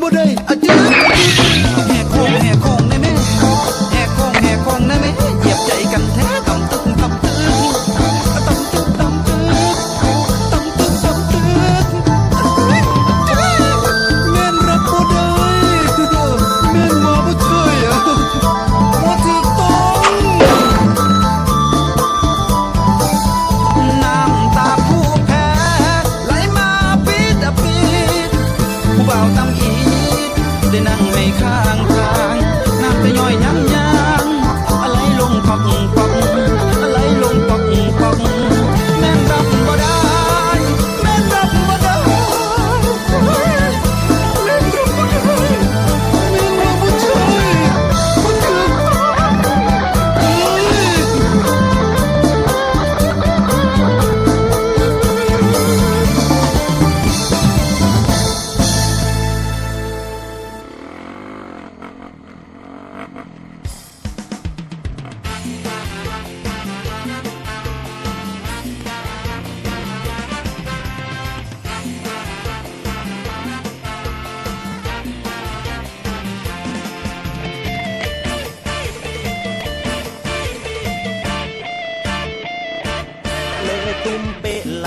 một đời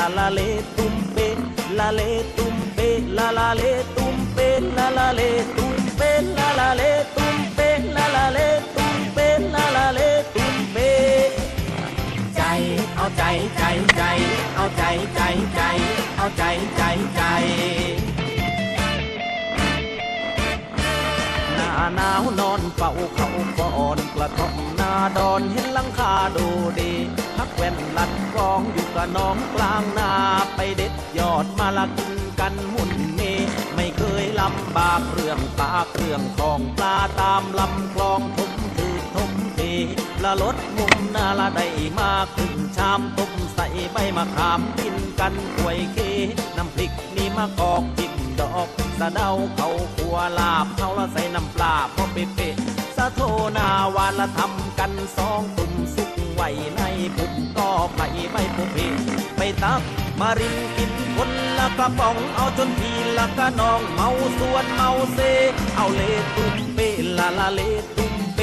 la la le tumbe la le tumbe la la le tumbe la la le tumbe la la le tumbe la la le tumbe la la le tumbe ใจเอาใจใจใจเอาใจใจใจเอาใจใจใจ หนาวนอนเฝ้าเขาก่อนกระทบนาดอนเห็นลังคาดูดีพักแว่นลัดกรองอยู่กับน้องกลางนาไปเด็ดยอดมาละกินกันหุ่นเนไม่เคยลำบากเรื่องปลาเครื่องทองปลาตามลำคลองทุ่มถือทุ่มเทละลดมุมนาละได้มากขึ้นชามตุ้มใส่ใบมะขามกินกันกวยเคน้ำพริกนี่มากอกจิ้ม อกสะเดาเขาขัวลาบเขาละใส่น้ำปลาพอเป๊ะสะโทนาวานละทำกันสองตุ่มสุกไว้ในปุ่มก็ไปไม่ปุเพไปตักมารินกินคนละกระป๋องเอาจนพีละกระนองเมาสวนเมาเซ เอาเลตุ้มเปลาลาเลตุ้มเป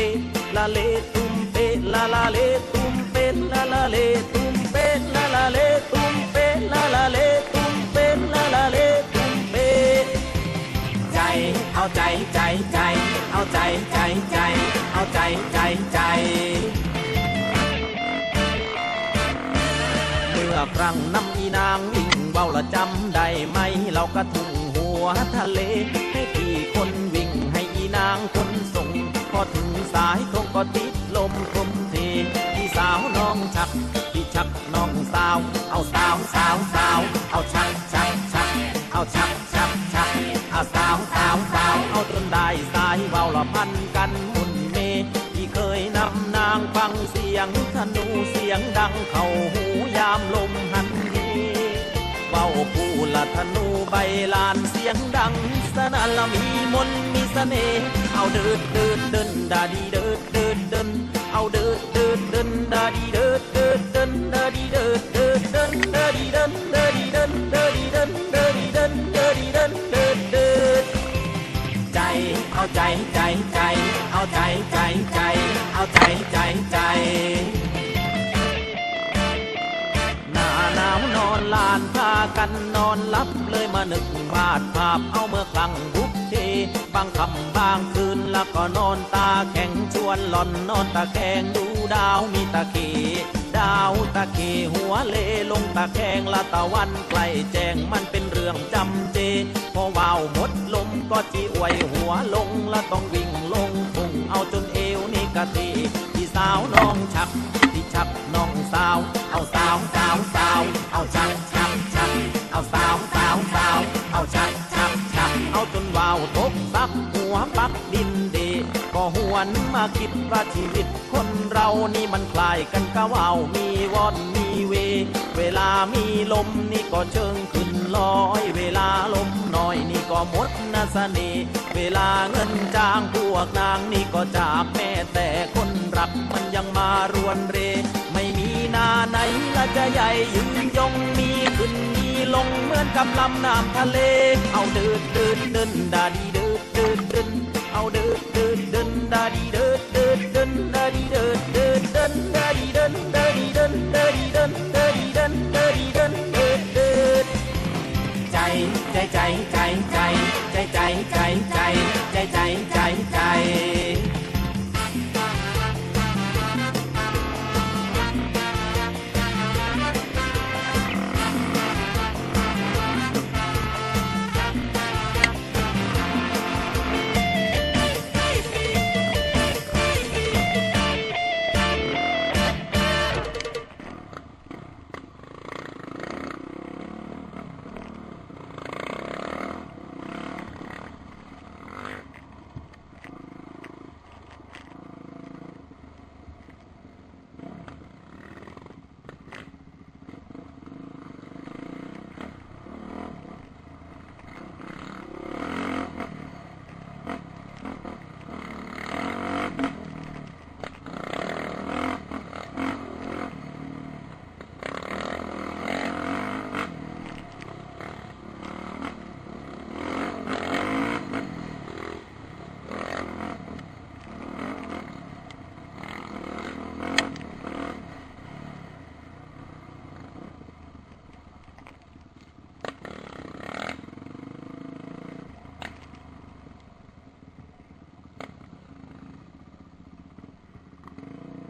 ลาเลตุ้มเปลาลาเลตุ้มเปลาลาเลตุ้ม ใจใจ เมื่อครั้งน้ำอีนางวิ่งเบาละจำได้ไหม เรากระทุ่งหัวทะเล ให้พี่คนวิ่งให้อีนางคนส่ง พอถึงสายตงก็ติด นูเสียงดังเข้าหูยามลมหันเหเว้าผู้ละธนูใบลานเสียงดัง สนั่นละมีมนมีเสน่ห์เอาเดินเดินเดินดาดีเดินเดินเดินเอาเดินเดินเดินดาดีเดินเดินเดินดาดีเดินเดินเดินดาดีเดินเดินดีเดินเดินดีเดินเดินดีเดินเดินดีเดินเดินเดินใจเอาใจใจใจเอาใจ ลานพากันนอนหลับเลยมานึกวาดภาพเอาเมื่อครั้งบุกเทบางคำบางคืนแล้วก็นอนตาแข็งชวนหล่อนนอนตาแข็งดูดาวมีตาเคดาวตาเคหัวเลลงตาแข็งละตะวันใกล้แจ้งมันเป็นเรื่องจำเจ พอว่าวหมดลมก็จีอวยหัวลงและต้องวิ่งลงพุ่งเอาจนเอวนี่กะตีพี่สาวน้องชักที่ชักน้องสาว เอาสาวสาว เอาจนวาตกซับหัวปักดินเดก็หวนมาคิดว่าชีวิตคนเรานี่มันคล้ายกันกะว่าวมีวอนมีเว เวลามีลมนี่ก็เชิงขึ้นลอย เวลาลมน้อยนี่ก็หมดนาสน่ห์เวลาเงินจ้างพวกนางนี่ก็จากแม่แต่คนรักมันยังมารวนเร ไม่มีนาไหนละจะใหญ่ยืนยงมีขึ้น ลงเหมือนกับลำน้ำทะเล เอาเดินเดินเดินดาดีเดินเดินเดินเอาเดินเดินเดินดาดี